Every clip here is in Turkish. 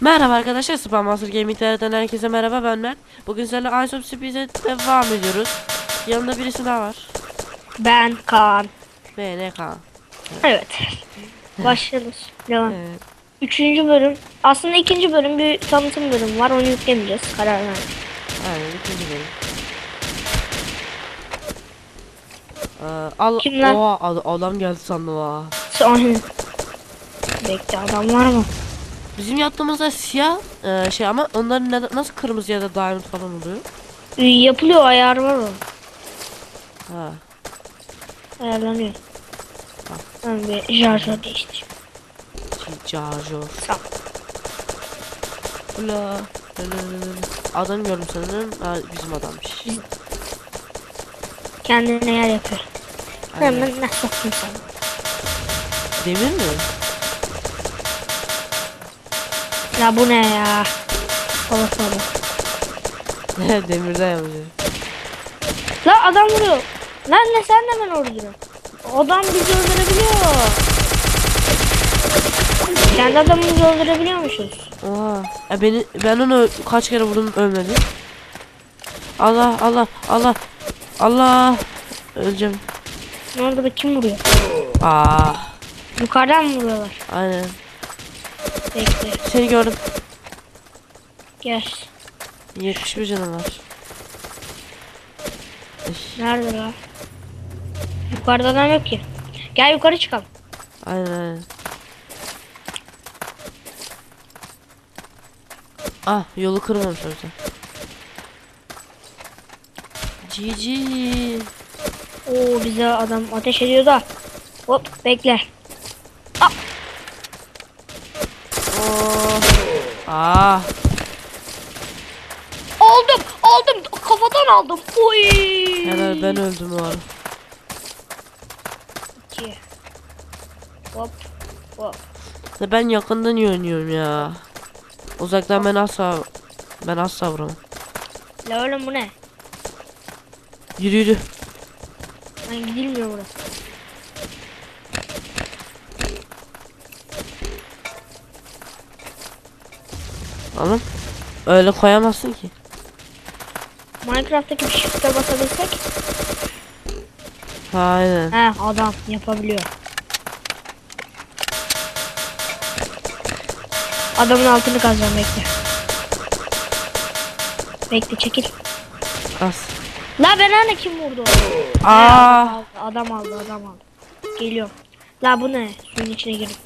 Merhaba arkadaşlar Spam Master Gaming'lerden herkese merhaba ben Mert. Bugün sizlerle Ice of Speed'e devam ediyoruz. Yanında birisi daha var. Ben Kaan. BNK. Evet. Başlıyoruz. Devam. Evet. Üçüncü bölüm. Aslında ikinci bölüm bir tanıtım bölümü var. Onu yüklemeyeceğiz. Karar verdik. Aynen ikinci bölüm. Ee, al Kim lan? Oha, ad- adam geldi sandım ha. Sonra... Bekle adam var mı? Bizim yaptığımızda siyah e, şey ama onların neden, nasıl kırmızı ya da diamond falan oluyor? Ee, Yapılıyor ayar var o. Ha. Ayarlanıyor. Ben bir şarjör değiştireyim. Charger. Tamam. Ula. la, la, la, la. Adam gördüm sanırım. Ha, bizim adammış. Kendine yer yapıyor. Aynen. Ne sokayım sana. Demir mi? Ya bu ne ya? Kafasına bak. Demirden yapacak. La adam vuruyor. Lan ne sen de ben öldürüyorum. Adam bizi öldürebiliyor. Kendi adamımızı öldürebiliyormuşuz. Oha. Ya beni ben onu kaç kere vurdum ölmedi. Allah Allah Allah Allah öleceğim. Ne oldu da kim vuruyor? Aa Yukarıdan mı vuruyorlar? aynen. Bekle. Seni gördüm. Gel. 71 canım var. Nerede la? Yukarıda adam yok ki. Gel yukarı çıkalım. Aynen aynen. Ah yolu kırmamış orada. Cici. Oo bize adam ateş ediyor da. Hop bekle. Ah. Aldım aldım kafadan aldım. Oy. Helal ben öldüm o ara. İki. Hop hop. Ben yakından iyi oynuyorum ya. Uzaktan ben asla ben asla vuramam. La oğlum bu ne? Yürü yürü. Ben gidilmiyor burası. Oğlum öyle koyamazsın ki. Minecraft'taki bir shift'e basabilsek. Aynen. He adam yapabiliyor. Adamın altını kazacağım bekle. Bekle çekil. As. La ben hani kim vurdu? Aa. He, Adam aldı adam aldı. Geliyorum. La bu ne? Suyun içine girdim.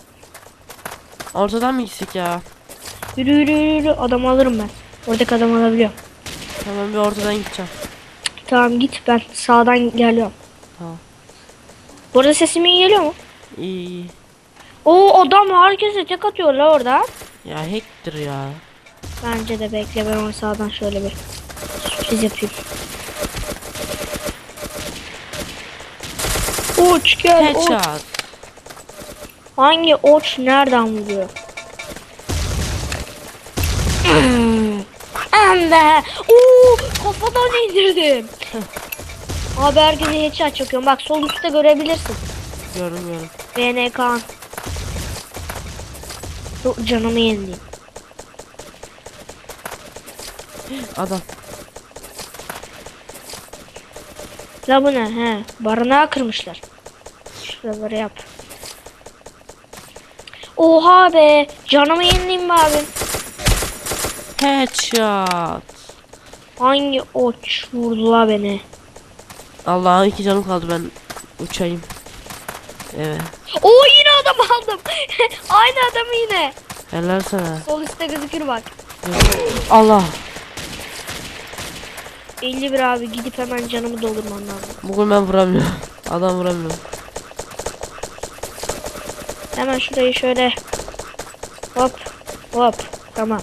Ortadan mı gitsek ya? Yürü yürü yürü adam alırım ben. Oradaki adam alabiliyorum. Tamam bir ortadan gideceğim. Tamam git ben sağdan geliyorum. Tamam. Bu arada sesim iyi geliyor mu? İyi iyi. Oo adam herkese tek atıyor la orada. Ya hacktir ya. Bence de bekle ben onu sağdan şöyle bir sürpriz yapayım. Uç gel uç. Hangi uç nereden vuruyor? Anda. Oo kafadan indirdim. Abi herkese headshot çakıyorum. Bak sol üstte görebilirsin. Gördüm. BNK. Dur, Canımı yenileyim. Adam. La bu ne? He, barınağı kırmışlar. Şuraları yap. Oha be. Canımı yenileyim be abi. Headshot. Hangi oç vurdu la beni? Allah'ım iki canım kaldı ben uçayım. Evet. Oo yine adam aldım. Aynı adamı yine. Helal sana. Sol üstte gözükür bak. Allah. 51 abi gidip hemen canımı doldurman lazım. Bugün ben vuramıyorum. Adam vuramıyor. Hemen şurayı şöyle. Hop. Hop. Tamam.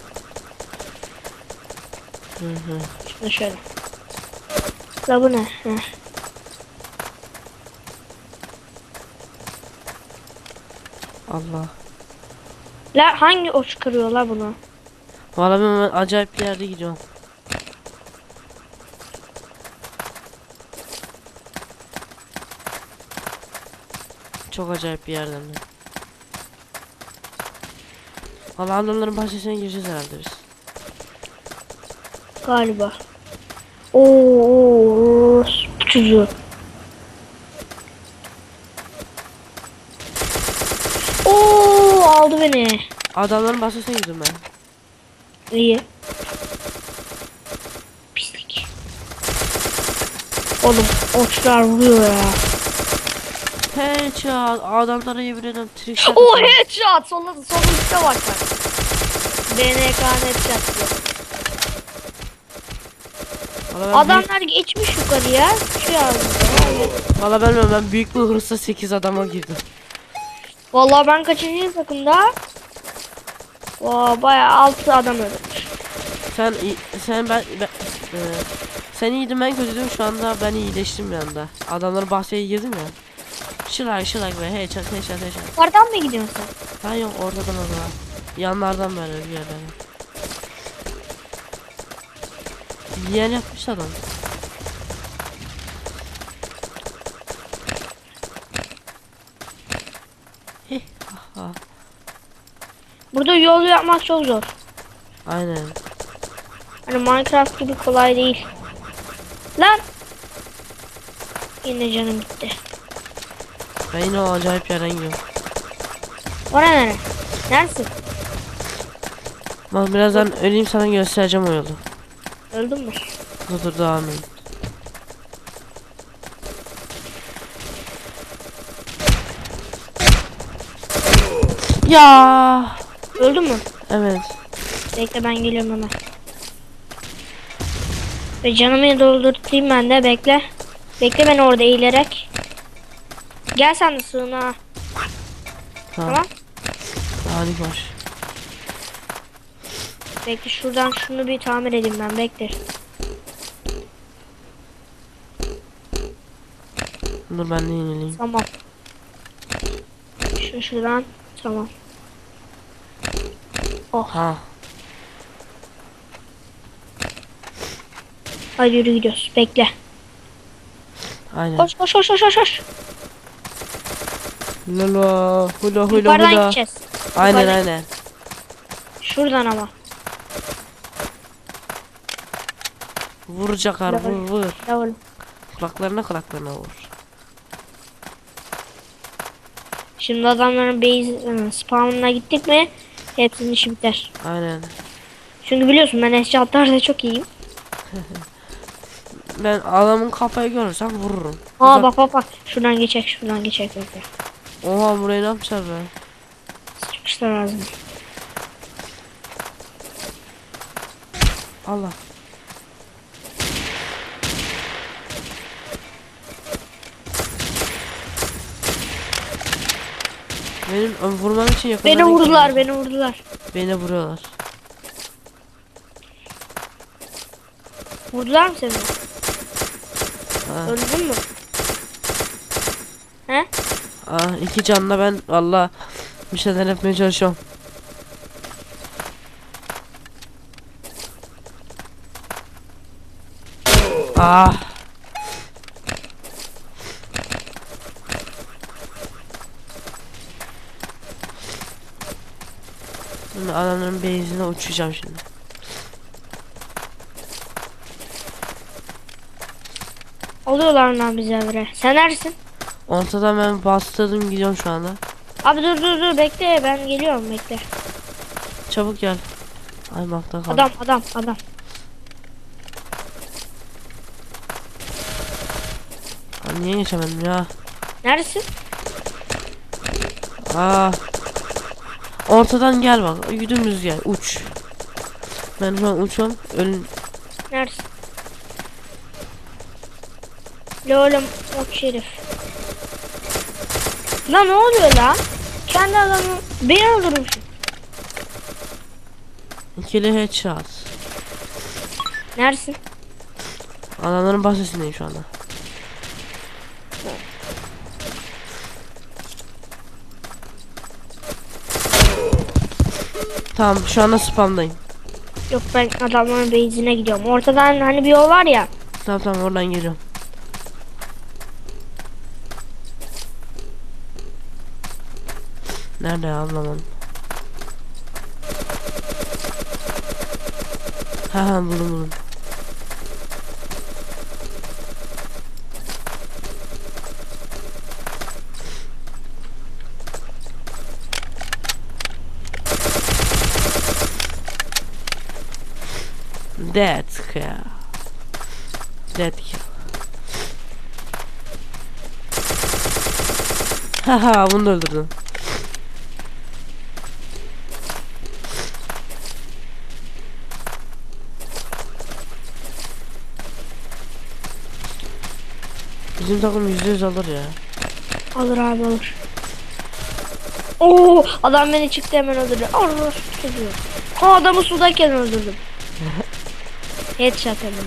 Hı hı. Şunu şöyle. La bu ne? Heh. Allah. La hangi oç kırıyor la bunu? Valla ben acayip bir yerde gidiyorum. Çok acayip bir yerden. de. Valla adamların bahçesine gireceğiz herhalde biz. Galiba. Oo, çocuğu. Oo, aldı beni. Adamların bahçesine girdim ben. İyi. Pislik. Oğlum okçular vuruyor ya. Headshot. Adamlara yemin ederim. Oh atıyorum. headshot. Sonunda sonunda üstte bak bak. BNK headshot diyor. Valla ben, büyük, Adamlar geçmiş yukarıya. Şu yazdı. valla ben, bilmiyorum, ben büyük bir hırsla 8 adama girdim. Vallahi ben kaçıncı takımda? Vaa bayağı 6 adam öldürmüş. Sen iyi- sen ben, ben e, sen iyiydin ben kötüydüm şu anda ben iyileştim bir anda. Adamların bahçeye girdim ya. Şılak şılak ve headshot headshot headshot. Yukarıdan mı gidiyorsun? Ben yok oradan oraya. Yanlardan böyle bir yerden. Yiyen yapmış adam. Ha. Burada yol yapmak çok zor. Aynen. Hani Minecraft gibi kolay değil. Lan! Yine canım gitti. Ben yine o acayip yerden gidiyorum. Oraya nere? Neresin? Bak birazdan öleyim sana göstereceğim o yolu. Öldün mü? Dur dur devam edin. Ya Öldün mü? evet. Bekle ben geliyorum hemen. Ve canımı doldurtayım ben de bekle. Bekle beni orada eğilerek. Gel sen de sığınağa. Tamam. Tamam. Hadi koş. Bekle şuradan şunu bir tamir edeyim ben bekle. Dur ben de yenileyim. Tamam. Şu şuradan tamam. Oh Ha. hadi yürü gidiyoruz bekle. Aynen. Koş koş koş koş koş. koş. Lala. Hula hula Yukarıdan hula. gideceğiz. Aynen Yukarıdan- aynen. Şuradan ama. Vuracaklar vur vur. Level. Kulaklarına kulaklarına vur. Şimdi adamların base ıı, spawnına gittik mi hepsinin işi biter. Aynen. Çünkü biliyorsun ben headshotlarda çok iyiyim. Ben adamın kafayı görürsem vururum. Aa Uzak- bak bak bak. Şuradan geçecek şuradan geçecek. Bekle. Oha burayı ne yapmışlar be? Sıkışlar ağzını. Allah. Benim vurmam için yakınlarına Beni vurdular beni vurdular. Beni vuruyorlar. Vurdular mı seni? Ha. Öldün mü? He? Aa, iki canla ben valla bir şeyler yapmaya çalışıyorum. Ah. Adamların base'ine uçacağım şimdi. Alıyorlar lan bizi evre. Sen neredesin? Ortada ben bastırdım gidiyorum şu anda. Abi dur dur dur bekle ben geliyorum bekle. Çabuk gel. Ay bakta kal. Adam adam adam. Aa, niye geçemedim ya? Neredesin? Aa. Ortadan gel bak. Dümdüz gel. Uç. Ben şu an uçuyorum. Ölün. Neredesin? La oğlum o şerif. Lan ne oluyor lan? Kendi adamı beni öldürmüş. İkili headshot. Neredesin? Adamların bahçesindeyim şu anda. Tamam şu anda spamdayım. Yok ben adamların base'ine gidiyorum. Ortadan hani bir yol var ya. Tamam tamam oradan geliyorum. Nerede anlamadım. Ha ha buldum buldum. Dead kill. Haha bunu da öldürdüm. Bizim takım yüzde yüz alır ya. Alır abi alır. Oo adam beni çıktı hemen öldürdü. Allah. Ha adamı sudayken öldürdüm. Headshot hemen.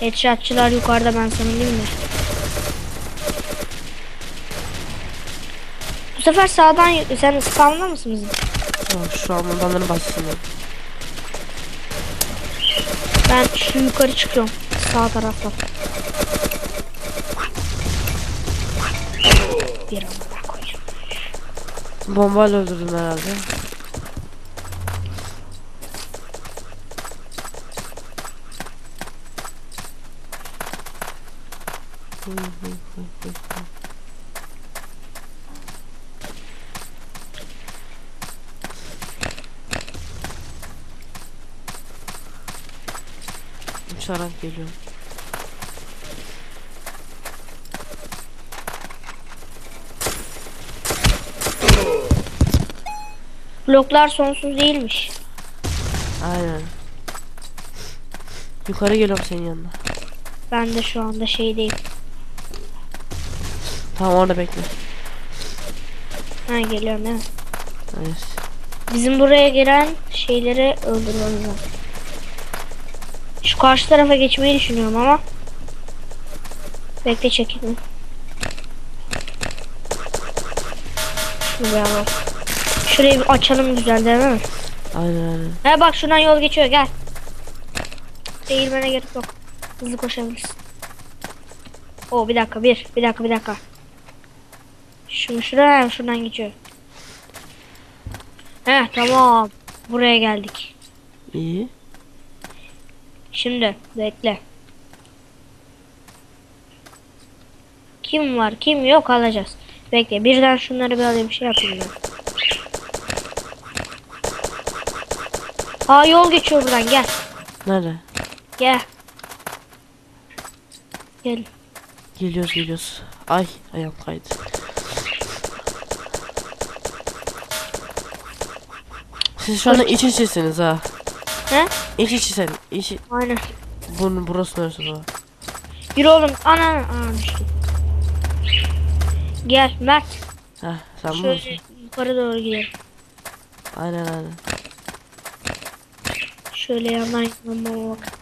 Headshotçılar yukarıda ben sana diyeyim mi? Bu sefer sağdan sen spawn'da mısın bizim? Oh, şu an adamların bahçesinde. Ben şu yukarı çıkıyorum. Sağ taraftan. Bir amına koyayım. Bombayla öldürdüm herhalde. Uçarak geliyorum. Bloklar sonsuz değilmiş. Aynen. Yukarı geliyorum senin yanına. Ben de şu anda şeydeyim. Tamam orada bekle. Ha geliyorum mi? Evet. Bizim buraya gelen şeyleri öldürmemiz lazım. Şu karşı tarafa geçmeyi düşünüyorum ama. Bekle çekilme. Şurayı bir açalım güzel değil mi? Aynen aynen. He bak şuradan yol geçiyor gel. Eğilmene gerek yok. Hızlı koşabilirsin. Oo bir dakika bir. Bir dakika bir dakika. Şunu şuraya şuradan geçiyor. He tamam. Buraya geldik. İyi. Şimdi bekle. Kim var kim yok alacağız. Bekle birden şunları bir alayım şey yapayım ben. Aa yol geçiyor buradan gel. Nerede? Gel. Gel. Geliyoruz geliyoruz. Ay ayağım kaydı. Siz şu anda iç içesiniz ha. He? İç içesen. İç Aynen. bunun burası neresi bu? Yürü oğlum. Ana ana düştüm. Gel Mert. Heh sen bu Şöyle musun? yukarı doğru gidelim. Aynen aynen. Şöyle yandan yandan bak.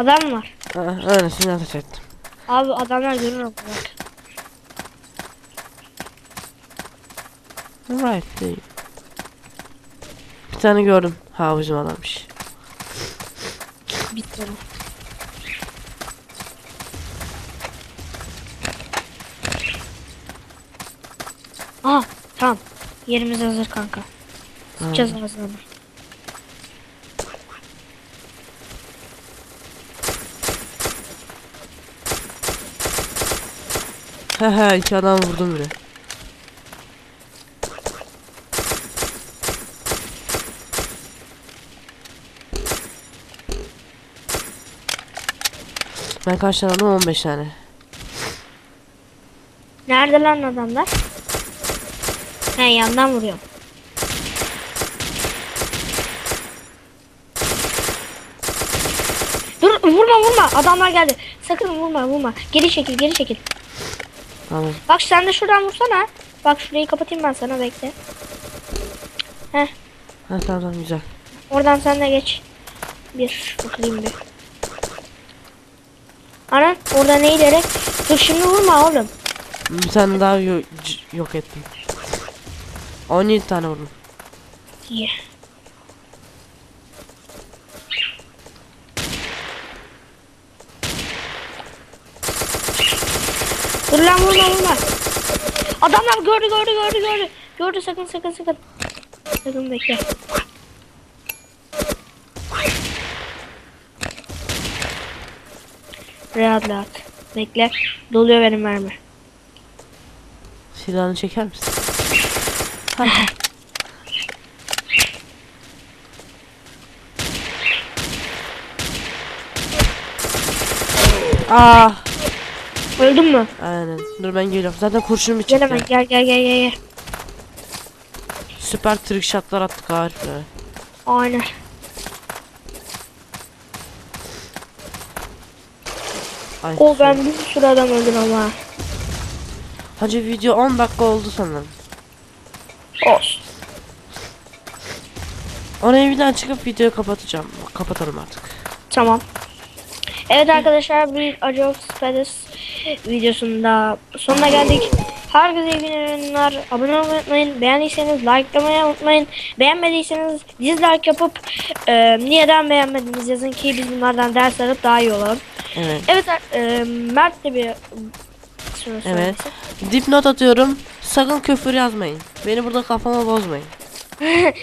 Adam var? Ha, aynen şimdi ateş ettim. Abi adamlar görür bak. Right değil. Bir tane gördüm. Ha bizim adammış. Bitti onu. Aha tamam. Yerimiz hazır kanka. Sıçacağız ağzına. He he iki adam vurdum bile. Ben kaç tane aldım? 15 tane. Nerede lan adamlar? He yandan vuruyorum. Dur vurma vurma adamlar geldi. Sakın vurma vurma. Geri çekil geri çekil. Tamam. Bak sen de şuradan vursana. Bak şurayı kapatayım ben sana bekle. Heh Ha tamam tamam güzel. oradan sen de geç. Bir bakayım bir. Ana orada ne ileri? Dur şimdi vurma oğlum. Bir tane daha yo- yok ettim. 17 tane vurdum. İyi. Dur lan vurma vurma. Adamlar gördü gördü gördü gördü. Gördü sakın sakın sakın. Sakın bekle. Rahat rahat. Bekle. Doluyor benim mermi. Silahını çeker misin? Ah, Öldün mü? aynen. Dur ben geliyorum. Zaten kurşunum bir Gel hemen gel gel gel gel. gel. Süper trick shotlar attık harika. Aynen. Ay. O ben bir sürü adam öldüm ama. Hacı video 10 dakika oldu sanırım. Olsun. Oraya bir daha çıkıp videoyu kapatacağım. Kapatalım artık. Tamam. Evet arkadaşlar bir Age of Spades videosunda sonuna geldik. Herkese iyi günler. Abone olmayı unutmayın. Beğendiyseniz likelamayı unutmayın. Beğenmediyseniz dislike yapıp e, niyeden beğenmediniz yazın ki biz bunlardan ders alıp daha iyi olalım. Evet. Evet e, Mert de bir soru Evet. Dipnot atıyorum. Sakın küfür yazmayın. Beni burada kafama bozmayın.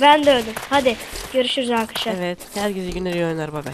Ben de öldüm. Hadi görüşürüz arkadaşlar. Evet. Herkese günler iyi oynar. Bay bay.